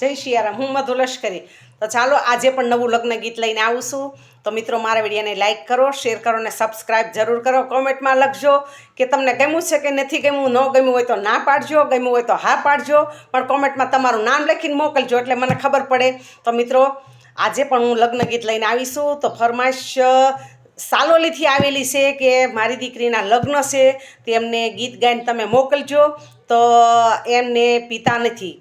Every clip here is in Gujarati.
જય શિયારામ, હું મધુ લશ્કરી. તો ચાલો આજે પણ નવું લગ્ન ગીત લઈને આવું છું. તો મિત્રો, મારા વિડીયોને લાઇક કરો શેર કરો અને સબસ્ક્રાઈબ જરૂર કરો. કોમેન્ટમાં લખજો કે તમને ગમ્યું છે કે નથી ગમ્યું, ન ગમ્યું હોય તો ના પાડજો, ગમ્યું હોય તો હા પાડજો. પણ કોમેન્ટમાં તમારું નામ લખીને મોકલજો એટલે મને ખબર પડે. તો મિત્રો, આજે પણ હું લગ્ન ગીત લઈને આવીશું તો ફરમાઈશ, સાલોલીથી આવેલી છે કે મારી દીકરીના લગ્ન છે. તેમને ગીત ગાઈને તમે મોકલજો. તો એમને પિતા નથી.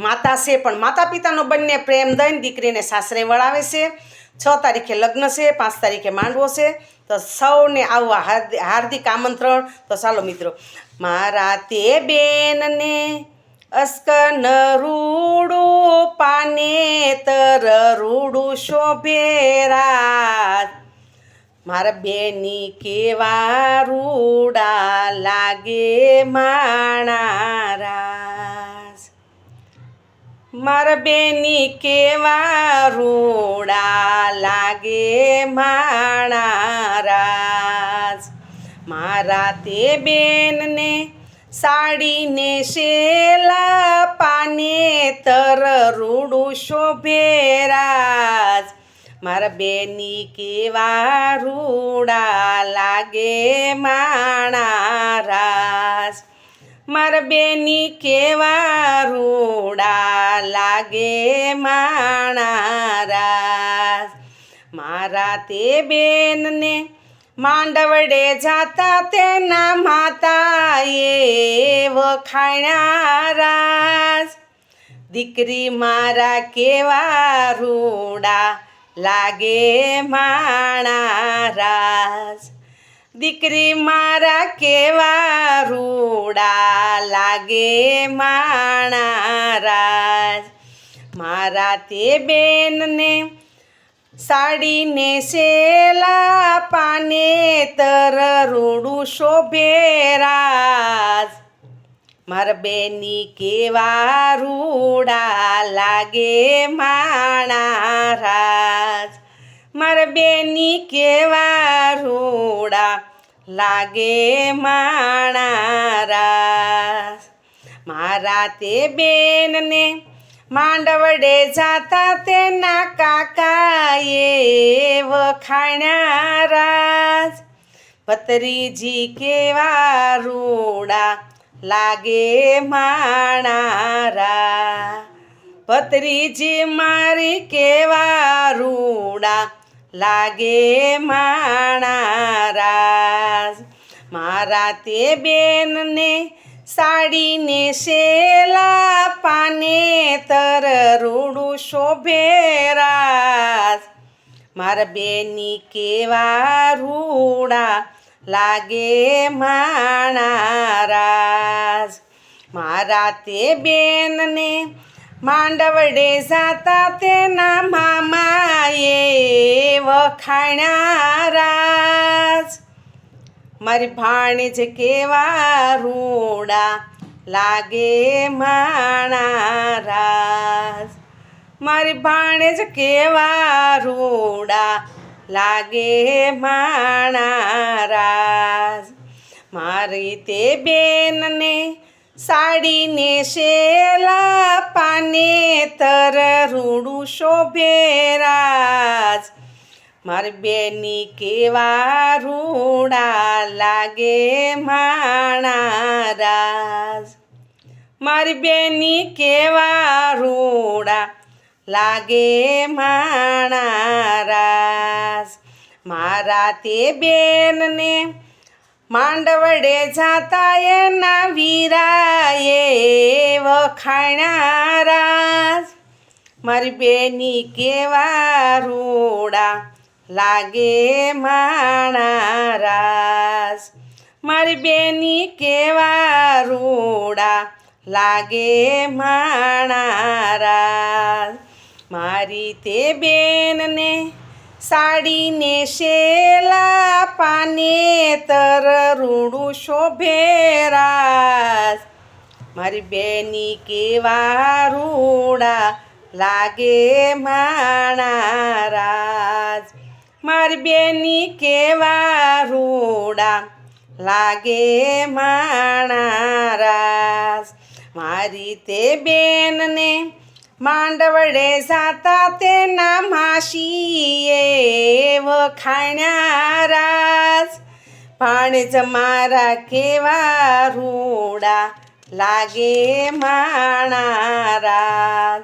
માતા છે, પણ માતા પિતાનો બંને પ્રેમ દઈને દીકરીને સાસરે વળાવે છે. છ તારીખે લગ્ન છે, પાંચ તારીખે માંડવો છે. તો સૌને આવવા હાર્દિ- હાર્દિક આમંત્રણ. તો ચાલો મિત્રો, મારા તે બેનને અસ્કન રૂડું પાનેતર રૂડું શોભેરા મારા બેની કેવા રૂડા લાગે માણારાસ મારા બેની કેવા રોડા લાગે માણારાજ મારા તે બેનને સાડીને શેલા પાને તર રૂડું શોભેરાજ મારા બેની કેવા રૂડા લાગે માણારાસ મારા બેની કેવા રૂડા લાગે માણારા. મારા તે બેનને માંડવડે જાતા તેના માતાએ વખાણારાસ દીકરી મારા કેવા રૂડા લાગે માણારાસ દીકરી મારા કેવા રૂડા લાગે માણારાસ મારા તે બેનને સાડીને શેલા પાને તર રૂડું શોભેરાસ મારા બેની કેવા રૂડા લાગે માણારાજ મારા બેની કેવા રૂડા લાગે માણારા. મારા તે બેનને માંડવડે જાતા તેના કાકાએ વખાણારાજ પતરીજી કેવા રૂડા, લાગે માણારા. પતરીજી મારી કેવા રૂડા લાગે માણારા મારા તે બેનને સાડીને શેલા પાને તર રૂડું શોભેરાસ મારા બેની કેવા રૂડા લાગે માણારાસ મારા તે બેનને માંડવડે જાતા તેના મામાએ વખાણારાસ મારી ભાણેજ કેવા રૂડા લાગે માણારાજ. મારી ભાણેજ કેવા રૂડા લાગે માણારાસ મારી તે બેનને સાડીને શેલા પાને તર રૂડું શોભેરાજ મારી બેની કેવા રૂડા લાગે માણારાજ મારી બેની કેવા રૂડા લાગે માણારાસ મારા તે બેનને માંડવડે જાતા એના વીરાએ વખાણારાસ મારી બેની કેવા રૂડા લાગે માણારાસ. મારી બેની કેવા રૂડા. લાગે માણારાસ. મારી તે બેનને સાડીને શેલા પાને તર રૂડું શોભેરાસ મારી બેની કેવા રૂડા. લાગે માણારાજ મારી બેની કેવા રૂડા લાગે માણારાસ. મારી તે બેનને માંડવડે જાતા તેના માસીએ વખાણ્યા રાજ ભાણેજ મારા કેવા રૂડા લાગે માણા રાજ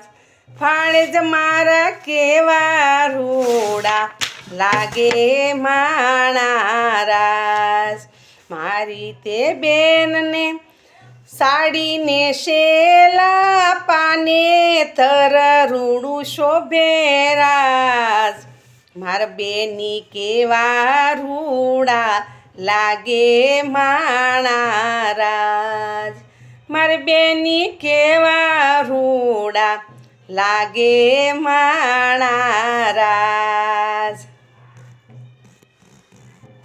ભાણેજ મારા કેવા રૂડા લાગે માણા રાજ મારી તે બેનને સાડીને શેલા પાને થર રૂડું શોભે મારા બેની કેવા રૂડા લાગે માણા રાજ મારી બેની કેવા રૂડા લાગે માણા